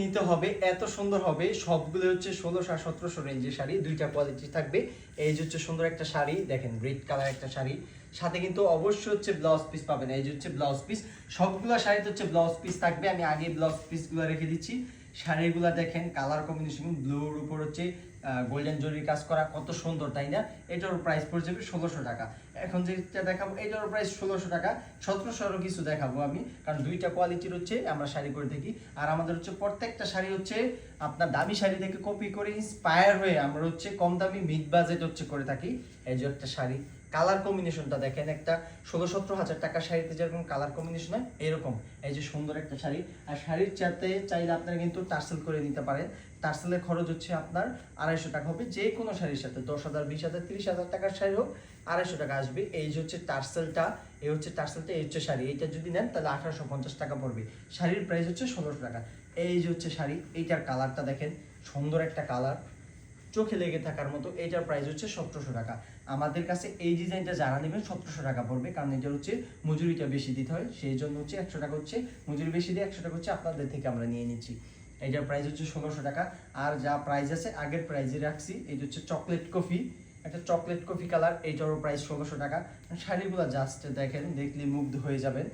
নিতে হবে, এত সুন্দর হবে। সবগুলো হচ্ছে ষোলোশো আর সতেরোশো রেঞ্জের শাড়ি, দুইটা কোয়ালিটি থাকবে। এই যে হচ্ছে সুন্দর একটা শাড়ি, দেখেন রেড কালার একটা শাড়ি। সাথে কিন্তু অবশ্যই হচ্ছে ব্লাউজ পিস পাবেন। এই যে হচ্ছে ব্লাউজ পিস সবগুলো শাড়িতে হচ্ছে ব্লাউজ পিস থাকবে। আমি আগে ব্লাউজ পিসগুলো রেখে দিচ্ছি। শাড়িগুলো দেখেন কালার কম্বিনেশন ব্লুর উপর হচ্ছে গোল্ডেন জরির কাজ করা কত সুন্দর, তাই না? এটার প্রাইস পড়ে যাবে ষোলোশো টাকা। এখন যেটা দেখাবো, এটার প্রাইস ষোলোশো টাকা। সতেরোশো আরও কিছু দেখাবো আমি, কারণ দুইটা কোয়ালিটির হচ্ছে আমরা শাড়ি করে থাকি আর আমাদের হচ্ছে প্রত্যেকটা শাড়ি হচ্ছে আপনার দামি শাড়ি থেকে কপি করে ইন্সপায়ার হয়ে আমরা হচ্ছে কম দামি মিড বাজেট হচ্ছে করে থাকি। এই যে একটা শাড়ি কালার কম্বিনেশনটা দেখেন একটা। ষোলো সতেরো হাজার টাকা শাড়িতে যেরকম কালার কম্বিনেশন হয়, এরকম। এই যে সুন্দর একটা শাড়ি। আর শাড়ির চাতে চাইলে আপনারা কিন্তু টার্সেল করে নিতে পারেন। টার্সেলের খরচ হচ্ছে আপনার আড়াইশো টাকা হবে, যে কোনো শাড়ির সাথে, দশ হাজার, বিশ হাজার, তিরিশ হাজার টাকার শাড়ি হোক, আড়াইশো টাকা আসবে। এই হচ্ছে টার্সেলটা এই হচ্ছে টার্সেলটা এই হচ্ছে শাড়ি। এইটা যদি নেন, তাহলে আঠারোশো পঞ্চাশ টাকা পড়বে। শাড়ির প্রাইস হচ্ছে ষোলোশো টাকা। এই যে হচ্ছে শাড়ি, এইটার কালারটা দেখেন, সুন্দর একটা কালার চোখে লেগে থাকার মতো এটার প্রাইস হচ্ছে সতেরোশো টাকা। আমাদের কাছে এই ডিজাইনটা যারা নেবেন, সতেরোশো টাকা পড়বে, কারণ এটা হচ্ছে মজুরিটা বেশি দিতে হয়। সেই জন্য হচ্ছে একশো টাকা হচ্ছে, মজুরি বেশি দিয়ে একশো টাকা হচ্ছে আপনাদের থেকে আমরা নিয়ে নিচ্ছি। এটার প্রাইস হচ্ছে ষোলোশো টাকা। আর যা প্রাইস আছে, আগের প্রাইজে রাখছি এটা হচ্ছে চকলেট কফি একটা চকলেট কফি কালার এইটারও প্রাইস ষোলোশো টাকা। শাড়িগুলো জাস্ট দেখেন, দেখলে মুগ্ধ হয়ে যাবেন।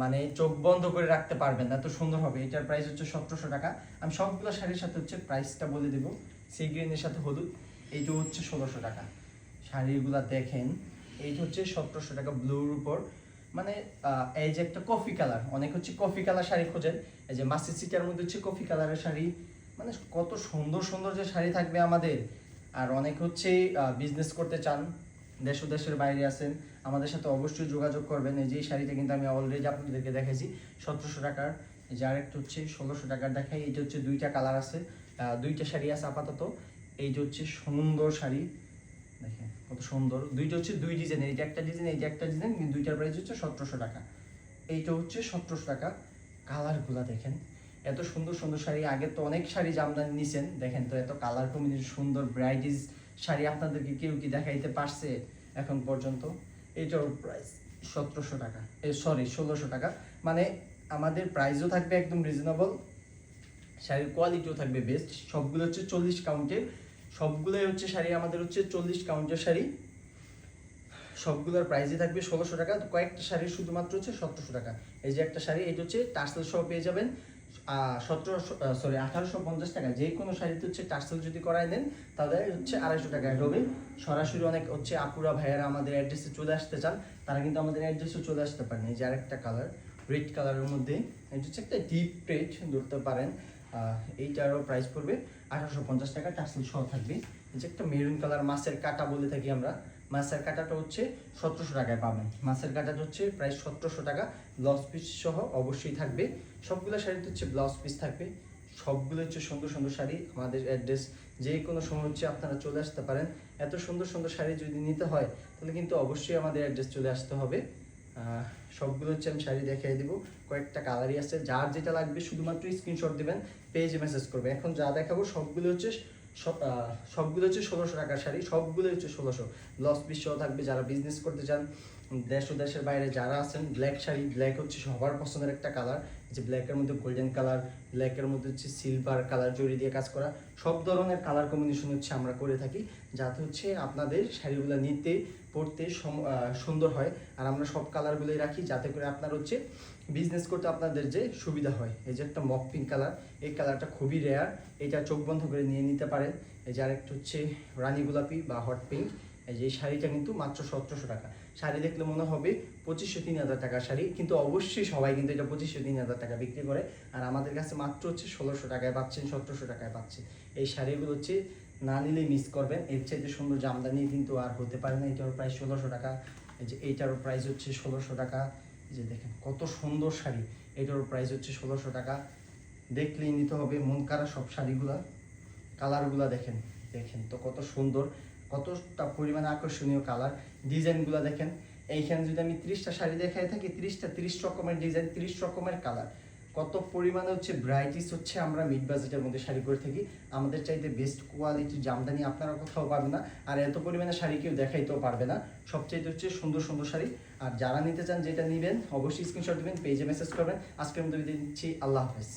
মানে চোখ বন্ধ করে রাখতে পারবেন না, এত সুন্দর হবে। এটার প্রাইস হচ্ছে সতেরোশো টাকা। আমি সবগুলো শাড়ির সাথে হচ্ছে প্রাইসটা বলে দেবো। সি গ্রিনের সাথে হলুদ এইটা হচ্ছে ষোলোশো টাকা। শাড়িগুলো দেখেন, এইটা হচ্ছে সতেরোশো টাকা ব্লুর উপর। মানে এই যে একটা কফি কালার অনেক হচ্ছে কফি কালার শাড়ি খোঁজেন। এই যে মাসি সিটার মধ্যে হচ্ছে কফি কালারের শাড়ি। মানে কত সুন্দর সুন্দর যে শাড়ি থাকবে আমাদের। আর অনেক হচ্ছে বিজনেস করতে চান, দেশ ও দেশের বাইরে আছেন, আমাদের সাথে অবশ্যই যোগাযোগ করবেন। এই যে এই শাড়িটা কিন্তু আমি অলরেডি আপনাদেরকে দেখেছি সতেরোশো টাকার। এই যে আরেকটা হচ্ছে ষোলোশো টাকার দেখাই এইটা হচ্ছে দুইটা কালার আছে দুইটা শাড়ি আছে আপাতত। এইটা হচ্ছে সুন্দর শাড়ি। কত সুন্দর। দুইটা হচ্ছে দুই ডিজাইন এইটা একটা ডিজাইন এইটা একটা ডিজাইন দুইটার প্রাইস হচ্ছে সতেরোশো টাকা। এইটা হচ্ছে সতেরোশো টাকা। কালারগুলা দেখেন, এত সুন্দর সুন্দর শাড়ি। আগে তো অনেক শাড়ি জামদানি নিছেন, দেখেন তো এত কালার কম্বিনেশন সুন্দর শাড়ি আপনাদেরকে কেউ কি দেখাইতে পারছে এখন পর্যন্ত? এইটার প্রাইস সতেরোশো টাকা, এ সরি ষোলোশো টাকা। মানে আমাদের প্রাইসও থাকবে একদম রিজনেবল শাড়ির কোয়ালিটিও থাকবে বেস্ট সবগুলো হচ্ছে চল্লিশ কাউন্টের সবগুলোই হচ্ছে শাড়ি, আমাদের হচ্ছে চল্লিশ কাউন্টের শাড়ি। সবগুলোর প্রাইসই থাকবে ষোলোশো টাকা। কয়েকটা শাড়ি শুধুমাত্র হচ্ছে সতেরোশো টাকা। এই যে একটা শাড়ি, এটা হচ্ছে টার্সেল সহ পেয়ে যাবেন সতেরোশো সরি আঠারোশো পঞ্চাশ টাকা। যে কোনো শাড়িতে হচ্ছে টার্সেল যদি করাই দেন, তাহলে হচ্ছে আড়াইশো টাকা হবে। সরাসরি অনেক হচ্ছে আপুরা, ভাইয়ারা আমাদের অ্যাড্রেসে চলে আসতে চান, তারা কিন্তু আমাদের অ্যাড্রেসে চলে আসতে পারেন। এই যে আরেকটা কালার রেড কালারের মধ্যে, এটা হচ্ছে একটা ডিপ রেড ধরতে পারেন। এইটারও প্রাইস পড়বে। আঠারোশো পঞ্চাশ টাকা টার্সেল সহ থাকবে। যে একটা মেরুন কালার মাছের কাটা বলে থাকি আমরা। মাছের কাটাটা হচ্ছে সতেরোশো টাকায় পাবেন। মাছের কাটাটা হচ্ছে প্রায় সতেরোশো টাকা। ব্লাউজ পিস সহ অবশ্যই থাকবে। সবগুলো শাড়িতে হচ্ছে ব্লাউজ পিস থাকবে। সবগুলো হচ্ছে সুন্দর সুন্দর শাড়ি। আমাদের অ্যাড্রেস যে কোনো সময় হচ্ছে আপনারা চলে আসতে পারেন। এত সুন্দর সুন্দর শাড়ি যদি নিতে হয়, তাহলে কিন্তু অবশ্যই আমাদের অ্যাড্রেস চলে আসতে হবে। সবগুলো হচ্ছে আমি শাড়ি দেখিয়ে দিব। কয়েকটা কালারই আছে। যার যেটা লাগবে, শুধুমাত্র স্ক্রিনশট দেবেন পেজে মেসেজ করবে। এখন যা দেখাবো, সবগুলো হচ্ছে সবগুলো হচ্ছে ষোলোশো টাকার শাড়ি, সবগুলো হচ্ছে ষোলোশো। লস বিশ্ব থাকবে যারা বিজনেস করতে চান, দেশ ও দেশের বাইরে যারা আছেন ব্ল্যাক শাড়ি ব্ল্যাক হচ্ছে সবার পছন্দের একটা কালার যে ব্ল্যাকের মধ্যে গোল্ডেন কালার ব্ল্যাকের মধ্যে হচ্ছে সিলভার কালার জড়ি দিয়ে কাজ করা, সব ধরনের কালার কম্বিনেশন হচ্ছে আমরা করে থাকি, যাতে হচ্ছে আপনাদের শাড়িগুলো নিতে সম- সুন্দর হয়। আর আমরা সব কালারগুলোই রাখি যাতে করে আপনার হচ্ছে বিজনেস করতে আপনাদের যে সুবিধা হয়। এই যে একটা মক পিঙ্ক কালার এই কালারটা খুবই রেয়ার এটা চোখ বন্ধ করে নিয়ে নিতে পারেন। এই যে আরেকটা হচ্ছে রানী গোলাপি বা হট পিঙ্ক এই যে শাড়িটা কিন্তু মাত্র সতেরোশো টাকা। শাড়ি দেখলে মনে হবে পঁচিশশো তিন হাজার টাকার শাড়ি, কিন্তু অবশ্যই সবাই কিন্তু এটা পঁচিশশো তিন হাজার টাকা বিক্রি করে। আর আমাদের কাছে মাত্র হচ্ছে ষোলোশো টাকায় পাচ্ছেন, সতেরোশো টাকায় পাচ্ছেন। এই শাড়িগুলো হচ্ছে না নিলেই মিস করবেন। এর চাইতে সুন্দর জামদানি কিন্তু আর হতে পারে না এটার প্রাইস ষোলোশো টাকা। এই যে এইটারও প্রাইস হচ্ছে ষোলোশো টাকা। যে দেখেন কত সুন্দর শাড়ি, এটারও প্রাইস হচ্ছে ষোলোশো টাকা। দেখলেই নিতে হবে মন কারা সব শাড়িগুলা। কালারগুলা দেখেন দেখেন তো কত সুন্দর। কতটা পরিমাণে আকর্ষণীয় কালার ডিজাইনগুলো দেখেন। এইখানে যদি আমি ত্রিশটা শাড়ি দেখাই থাকি, ত্রিশটা, তিরিশ রকমের ডিজাইন তিরিশ রকমের কালার কত পরিমাণে হচ্ছে ভ্যারাইটিস হচ্ছে আমরা মিড বাজেটের মধ্যে শাড়ি করে থাকি। আমাদের চাইতে বেস্ট কোয়ালিটির জামদানি আপনারা কোথাও পাবেন না। আর এত পরিমাণে শাড়ি কেউ দেখাইতেও পারবে না। সবচাইতে হচ্ছে সুন্দর সুন্দর শাড়ি। আর যারা নিতে চান যেটা নেবেন, অবশ্যই স্ক্রিনশট দেবেন পেজে মেসেজ করবেন। আজকের মধ্যে দিচ্ছি আল্লাহ হাফেজ।